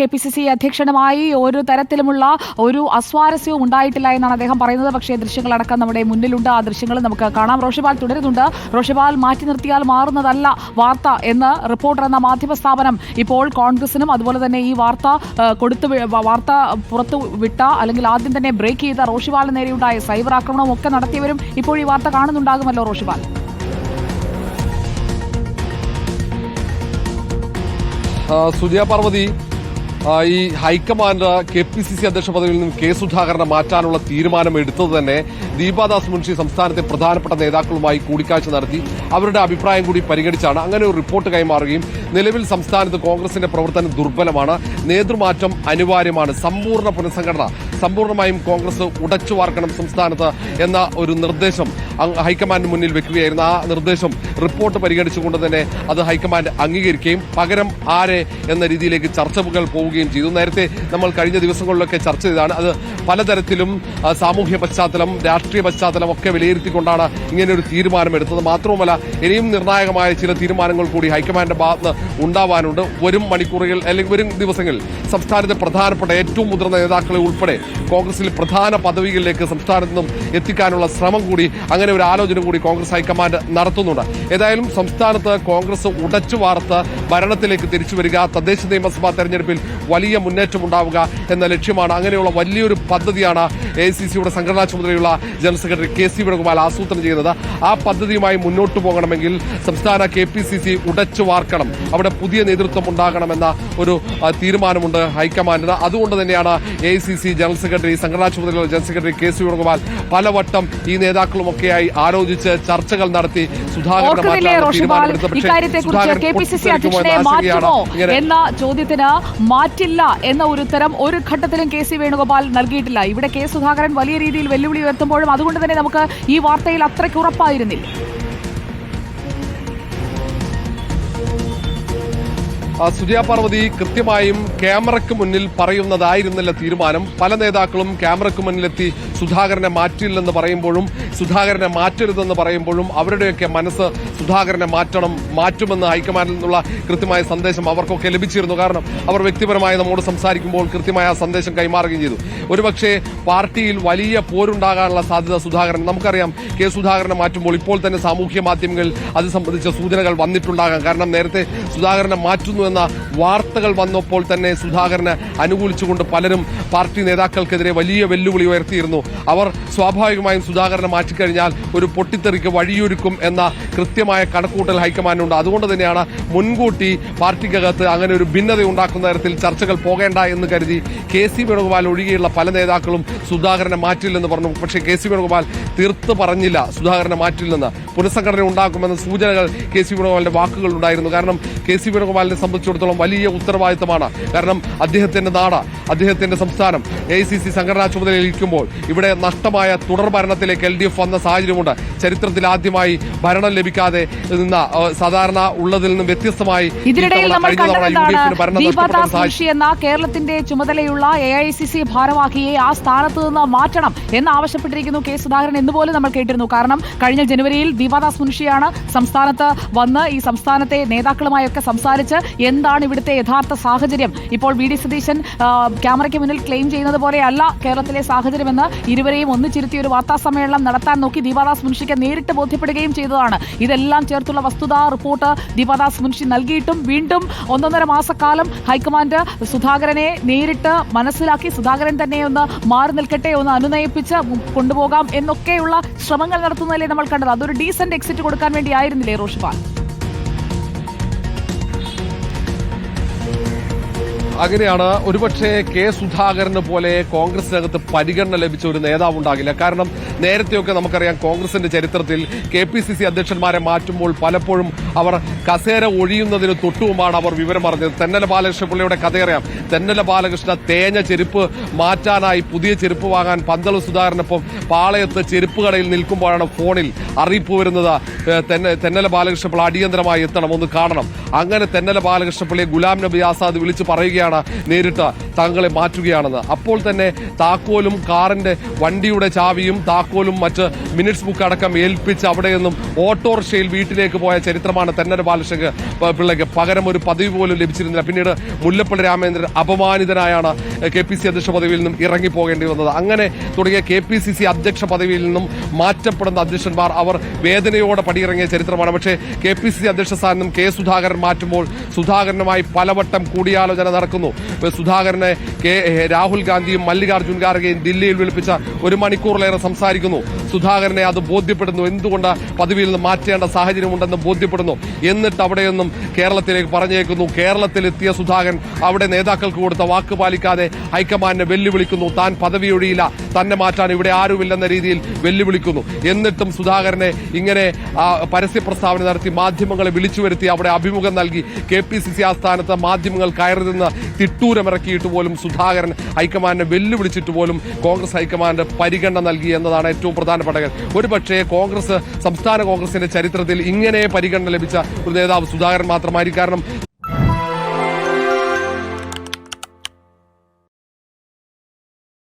K P C C അധ്യക്ഷനുമായി ഒരു തരത്തിലുമുള്ള ഒരു അസ്വാരസ്യവും ഉണ്ടായിട്ടില്ല എന്നാണ് അദ്ദേഹം പറയുന്നത്. പക്ഷേ ദൃശ്യങ്ങളടക്കം നമ്മുടെ മുന്നിലുണ്ട്. ആ ദൃശ്യങ്ങൾ നമുക്ക് കാണാം. റോഷിപാൽ തുടരുന്നുണ്ട്. റോഷിപാൽ മാറ്റി നിർത്തിയാൽ മാറുന്നതല്ല വാർത്ത എന്ന് റിപ്പോർട്ടർ എന്ന മാധ്യമ സ്ഥാപനം ഇപ്പോൾ കോൺഗ്രസിനും അതുപോലെ തന്നെ ഈ വാർത്ത കൊടുത്ത് വാർത്ത പുറത്തു വിട്ട അല്ലെങ്കിൽ ആദ്യം തന്നെ ബ്രേക്ക് ചെയ്ത റോഷിപാലിന് നേരെയുണ്ടായ സൈബർ ആക്രമണവും ഒക്കെ നടത്തിയവരും ഇപ്പോൾ ഈ വാർത്ത കാണുന്നുണ്ടാകുമല്ലോ റോഷിപാൽ സുജയ പാർവതി ഈ high command K P C C അധ്യക്ഷ പദവിയിൽ നിന്നും കെ സുധാകരനെ മാറ്റാനുള്ള തീരുമാനം എടുത്തത് തന്നെ ദീപാദാസ് മുൻഷി സംസ്ഥാനത്തെ പ്രധാനപ്പെട്ട നേതാക്കളുമായി കൂടിക്കാഴ്ച നടത്തി. അവരുടെ അഭിപ്രായം കൂടി പരിഗണിച്ചാണ് അങ്ങനെ ഒരു റിപ്പോർട്ട് കൈമാറുകയും നിലവിൽ സംസ്ഥാനത്ത് കോൺഗ്രസിന്റെ പ്രവർത്തനം ദുർബലമാണ്. നേതൃമാറ്റം അനിവാര്യമാണ്. സമ്പൂർണ പുനഃസംഘടന സമ്പൂർണമായും കോൺഗ്രസ് ഉടച്ചു വാർക്കണം സംസ്ഥാനത്ത് എന്ന ഒരു നിർദ്ദേശം ഹൈക്കമാൻഡിന് മുന്നിൽ വെക്കുകയായിരുന്നു. ആ നിർദ്ദേശം റിപ്പോർട്ട് പരിഗണിച്ചുകൊണ്ട് തന്നെ അത് ഹൈക്കമാൻഡ് അംഗീകരിക്കുകയും പകരം ആരെ എന്ന രീതിയിലേക്ക് ചർച്ചകൾ പോവുകയും ചെയ്തു. നേരത്തെ നമ്മൾ കഴിഞ്ഞ ദിവസങ്ങളിലൊക്കെ ചർച്ച ചെയ്താണ് അത് പലതരത്തിലും സാമൂഹ്യ പശ്ചാത്തലം രാഷ്ട്രീയ പശ്ചാത്തലം ഒക്കെ വിലയിരുത്തിക്കൊണ്ടാണ് ഇങ്ങനെ ഒരു തീരുമാനമെടുത്തത്. മാത്രവുമല്ല ഇനിയും നിർണായകമായ ചില തീരുമാനങ്ങൾ കൂടി ഹൈക്കമാൻഡിന്റെ ഭാഗത്ത് ഉണ്ടാവാനുണ്ട്. വരും മണിക്കൂറുകൾ അല്ലെങ്കിൽ വരും ദിവസങ്ങളിൽ സംസ്ഥാനത്തെ പ്രധാനപ്പെട്ട ഏറ്റവും മുതിർന്ന നേതാക്കളെ ഉൾപ്പെടെ കോൺഗ്രസിൽ പ്രധാന പദവികളിലേക്ക് സംസ്ഥാനത്ത് നിന്നും എത്തിക്കാനുള്ള ശ്രമം കൂടി അങ്ങനെ ഒരു ആലോചന കൂടി കോൺഗ്രസ് ഹൈക്കമാൻഡ് നടത്തുന്നുണ്ട്. ഏതായാലും സംസ്ഥാനത്ത് കോൺഗ്രസ് ഉടച്ചു വാർത്ത് ഭരണത്തിലേക്ക് തിരിച്ചു വരിക തദ്ദേശ നിയമസഭാ തെരഞ്ഞെടുപ്പിൽ വലിയ മുന്നേറ്റം ഉണ്ടാവുക എന്ന ലക്ഷ്യമാണ്. അങ്ങനെയുള്ള വലിയൊരു പദ്ധതിയാണ് എ സി സിയുടെ സംഘടനാ ചുമതലയുള്ള general secretary K C Venugopal ആസൂത്രണം ചെയ്യുന്നത്. ആ പദ്ധതിയുമായി മുന്നോട്ട് പോകണമെങ്കിൽ സംസ്ഥാന കെ പി സി സി ഉടച്ചു വാർക്കണം. അവിടെ പുതിയ നേതൃത്വം ഉണ്ടാകണമെന്ന ഒരു തീരുമാനമുണ്ട് ഹൈക്കമാൻഡിന്. അതുകൊണ്ട് തന്നെയാണ് A C C general secretary സംഘടനാ ചുമതലയുള്ള general secretary K C Venugopal പലവട്ടം ഈ നേതാക്കളുമൊക്കെയായി ആലോചിച്ച് ചർച്ചകൾ നടത്തി സുധാകരനെ മാറ്റാനുള്ള പക്ഷേ എന്ന ചോദ്യത്തിന് മാറ്റില്ല എന്ന ഒരു ഉത്തരം ഒരു ഘട്ടത്തിലും കെ സി വേണുഗോപാൽ നൽകിയിട്ടില്ല. ഇവിടെ കെ സുധാകരൻ വലിയ രീതിയിൽ വെല്ലുവിളി ഉയർത്തുമ്പോഴും അതുകൊണ്ട് തന്നെ നമുക്ക് ഈ വാർത്തയിൽ അത്രയ്ക്ക് ഉറപ്പായിരുന്നില്ല. സുജയ പാർവതി കൃത്യമായും ക്യാമറയ്ക്ക് മുന്നിൽ പറയുന്നതായിരുന്നില്ല തീരുമാനം. പല നേതാക്കളും ക്യാമറയ്ക്ക് മുന്നിലെത്തി സുധാകരനെ മാറ്റില്ലെന്ന് പറയുമ്പോഴും സുധാകരനെ മാറ്റരുതെന്ന് പറയുമ്പോഴും അവരുടെയൊക്കെ മനസ്സ് സുധാകരനെ മാറ്റണം മാറ്റുമെന്ന് ഹൈക്കമാൻഡിൽ നിന്നുള്ള കൃത്യമായ സന്ദേശം അവർക്കൊക്കെ ലഭിച്ചിരുന്നു. കാരണം അവർ വ്യക്തിപരമായി നമ്മോട് സംസാരിക്കുമ്പോൾ കൃത്യമായ സന്ദേശം കൈമാറുകയും ചെയ്തു. ഒരുപക്ഷെ പാർട്ടിയിൽ വലിയ പോരുണ്ടാകാനുള്ള സാധ്യത സുധാകരൻ നമുക്കറിയാം കെ സുധാകരനെ മാറ്റുമ്പോൾ ഇപ്പോൾ തന്നെ സാമൂഹ്യ മാധ്യമങ്ങളിൽ അത് സംബന്ധിച്ച സൂചനകൾ വന്നിട്ടുണ്ടാകാം. കാരണം നേരത്തെ സുധാകരനെ മാറ്റുന്നു എന്ന വാർത്തകൾ വന്നപ്പോൾ തന്നെ സുധാകരന് അനുകൂലിച്ചുകൊണ്ട് പലരും പാർട്ടി നേതാക്കൾക്കെതിരെ വലിയ വെല്ലുവിളി ഉയർത്തിയിരുന്നു. അവർ സ്വാഭാവികമായും സുധാകരനെ മാറ്റിക്കഴിഞ്ഞാൽ ഒരു പൊട്ടിത്തെറിക്ക് വഴിയൊരുക്കും എന്ന കൃത്യമായ കണക്കൂട്ടൽ ഹൈക്കമാൻഡുണ്ട് അതുകൊണ്ട് തന്നെയാണ് മുൻകൂട്ടി പാർട്ടിക്കകത്ത് അങ്ങനെ ഒരു ഭിന്നത ഉണ്ടാക്കുന്ന തരത്തിൽ ചർച്ചകൾ പോകേണ്ട എന്ന് കരുതി കെ സി വേണുഗോപാൽ ഒഴികെയുള്ള പല നേതാക്കളും സുധാകരനെ മാറ്റില്ലെന്ന് പറഞ്ഞു. പക്ഷേ കെ സി വേണുഗോപാൽ തീർത്ത് പറഞ്ഞില്ല സുധാകരനെ മാറ്റില്ലെന്ന്. പുനഃസംഘടന ഉണ്ടാക്കുമെന്ന സൂചനകൾ കെ സി വേണുഗോപാലിന്റെ വാക്കുകൾ ഉണ്ടായിരുന്നു കാരണം കെ സി വേണുഗോപാലിനെ സംബന്ധിച്ചിടത്തോളം വലിയ ഉത്തരവാദിത്തമാണ്. കാരണം അദ്ദേഹത്തിന്റെ നാട് അദ്ദേഹത്തിന്റെ സംസ്ഥാനം എ സി സി സംഘടനാ ചുമതലയിലിരിക്കുമ്പോൾ ഇവിടെ നഷ്ടമായ തുടർ ഭരണത്തിലേക്ക് എൽ ഡി എഫ് വന്ന സാഹചര്യമുണ്ട്. ചരിത്രത്തിൽ ആദ്യമായി ഭരണം ലഭിക്കാതെ നിന്ന സാധാരണ ഉള്ളതിൽ നിന്നും വ്യത്യസ്തമായി എന്ന കേരളത്തിന്റെ ചുമതലയുള്ള എ ഐ സി സി ഭാരവാഹിയെ ആ സ്ഥാനത്ത് നിന്ന് മാറ്റണം എന്ന് ആവശ്യപ്പെട്ടിരിക്കുന്നു കെ സുധാകരൻ എന്നുപോലും നമ്മൾ കേട്ടിരുന്നു. കാരണം കഴിഞ്ഞ ജനുവരിയിൽ ദീപാദാസ് മുൻഷിയാണ് സംസ്ഥാനത്ത് വന്ന് ഈ സംസ്ഥാനത്തെ നേതാക്കളുമായൊക്കെ സംസാരിച്ച് എന്താണ് ഇവിടുത്തെ യഥാർത്ഥ സാഹചര്യം? ഇപ്പോൾ വി ഡി സതീശൻ ക്യാമറയ്ക്ക് മുന്നിൽ ക്ലെയിം ചെയ്യുന്നത് പോലെയല്ല കേരളത്തിലെ സാഹചര്യമെന്ന് ഇരുവരെയും ഒന്നിച്ചിരുത്തി ഒരു വാർത്താ സമ്മേളനം നടത്താൻ നോക്കി ദീപാദാസ് മുൻഷിക്ക് നേരിട്ട് ബോധ്യപ്പെടുകയും ചെയ്തതാണ്. ഇതെല്ലാം ചേർത്തുള്ള വസ്തുതാ റിപ്പോർട്ട് ദീപാദാസ് മുൻഷി നൽകിയിട്ടും വീണ്ടും ഒന്നൊന്നര മാസക്കാലം ഹൈക്കമാൻഡ് സുധാകരനെ നേരിട്ട് മനസ്സിലാക്കി സുധാകരൻ തന്നെ ഒന്ന് മാറി നിൽക്കട്ടെ ഒന്ന് അനുനയിപ്പിച്ച് കൊണ്ടുപോകാം എന്നൊക്കെയുള്ള ശ്രമങ്ങൾ നടത്തുന്നതല്ലേ നമ്മൾ കണ്ടത്? അതൊരു ഡീസന്റ് എക്സിറ്റ് കൊടുക്കാൻ വേണ്ടി ആയിരുന്നില്ലേ റോഷിപാൽ അങ്ങനെയാണ് ഒരുപക്ഷെ കെ സുധാകരന് പോലെ കോൺഗ്രസിനകത്ത് പരിഗണന ലഭിച്ച ഒരു നേതാവ് ഉണ്ടാകില്ല. കാരണം നേരത്തെയൊക്കെ നമുക്കറിയാം കോൺഗ്രസിന്റെ ചരിത്രത്തിൽ കെ പി സി സി അധ്യക്ഷന്മാരെ മാറ്റുമ്പോൾ പലപ്പോഴും അവർ കസേര ഒഴിയുന്നതിന് തൊട്ടുമുമ്പാണ് അവർ വിവരം പറഞ്ഞത് തെന്നല ബാലകൃഷ്ണ കഥ കഥയറിയാം തെന്നല ബാലകൃഷ്ണ തേഞ്ഞ ചെരുപ്പ് മാറ്റാനായി പുതിയ ചെരുപ്പ് വാങ്ങാൻ പന്തള സുധാകരനൊപ്പം പാളയത്ത് ചെരുപ്പ് കടയിൽ നിൽക്കുമ്പോഴാണ് ഫോണിൽ അറിയിപ്പ് വരുന്നത്. തെന്നല ബാലകൃഷ്ണ പിള്ള അടിയന്തരമായി എത്തണം ഒന്ന് കാണണം. അങ്ങനെ തെന്നല ബാലകൃഷ്ണ പിള്ളയെ ഗുലാം നബി ആസാദ് വിളിച്ച് പറയുകയാണ് നേരിട്ട് തങ്ങളെ മാറ്റുകയാണെന്ന്. അപ്പോൾ തന്നെ താക്കോലും കാറിന്റെ വണ്ടിയുടെ ചാവിയും താക്കോലും മറ്റ് മിനിറ്റ്സ് ബുക്ക് അടക്കം ഏൽപ്പിച്ച് അവിടെ നിന്നും ഓട്ടോറിക്ഷയിൽ വീട്ടിലേക്ക് പോയ ചരിത്രമാണ് നഷ്ടമാണ് തെന്നര ബാലശങ്കർ പിള്ളയ്ക്ക് പകരം ഒരു പദവി പോലും ലഭിച്ചിരുന്നില്ല. പിന്നീട് മുല്ലപ്പള്ളി രാമേന്ദ്രൻ അപമാനിതനായാണ് കെ പി സി അധ്യക്ഷ പദവിയിൽ നിന്നും ഇറങ്ങിപ്പോകേണ്ടി വന്നത്. അങ്ങനെ തുടങ്ങിയ കെ പി സി സി അധ്യക്ഷ പദവിയിൽ നിന്നും മാറ്റപ്പെടുന്ന അധ്യക്ഷന്മാർ അവർ വേദനയോടെ പടിയിറങ്ങിയ ചരിത്രമാണ്. പക്ഷേ കെ പി സി സി അധ്യക്ഷ സ്ഥാനം കെ സുധാകരൻ മാറ്റുമ്പോൾ സുധാകരനുമായി പലവട്ടം കൂടിയാലോചന നടക്കുന്നു. സുധാകരനെ കെ രാഹുൽ ഗാന്ധിയും മല്ലികാർജുൻ ഖാർഗെയും ദില്ലിയിൽ വിളിപ്പിച്ച ഒരു മണിക്കൂറിലേറെ സംസാരിക്കുന്നു. സുധാകരനെ അത് ബോധ്യപ്പെടുന്നു. എന്തുകൊണ്ട് പദവിയിൽ നിന്ന് മാറ്റേണ്ട സാഹചര്യമുണ്ടെന്ന് ബോധ്യപ്പെടുന്നു. എന്നിട്ട് അവിടെയൊന്നും കേരളത്തിലേക്ക് പറഞ്ഞേക്കുന്നു. കേരളത്തിലെത്തിയ സുധാകരൻ അവിടെ നേതാക്കൾക്ക് കൊടുത്ത വാക്ക് പാലിക്കാതെ ഹൈക്കമാൻഡിനെ വെല്ലുവിളിക്കുന്നു. താൻ പദവിയൊഴിയില്ല. തന്നെ മാറ്റാൻ ഇവിടെ ആരുമില്ലെന്ന രീതിയിൽ വെല്ലുവിളിക്കുന്നു. എന്നിട്ടും സുധാകരനെ ഇങ്ങനെ പരസ്യ പ്രസ്താവന നടത്തി മാധ്യമങ്ങളെ വിളിച്ചു വരുത്തി അവിടെ അഭിമുഖം നൽകി. കെ പി സി സി ആസ്ഥാനത്ത് മാധ്യമങ്ങൾ കയറി നിന്ന് തിട്ടൂരമിറക്കിയിട്ട് പോലും സുധാകരൻ ഹൈക്കമാൻഡിനെ വെല്ലുവിളിച്ചിട്ട് പോലും കോൺഗ്രസ് ഹൈക്കമാൻഡ് പരിഗണന നൽകി എന്നതാണ് ഏറ്റവും പ്രധാനപ്പെട്ട കാര്യം. ഒരുപക്ഷേ കോൺഗ്രസ് സംസ്ഥാന കോൺഗ്രസിന്റെ ചരിത്രത്തിൽ ഇങ്ങനെ പരിഗണന ലഭിച്ച ഒരു നേതാവ് സുധാകരൻ മാത്രമായിരിക്കും. കാരണം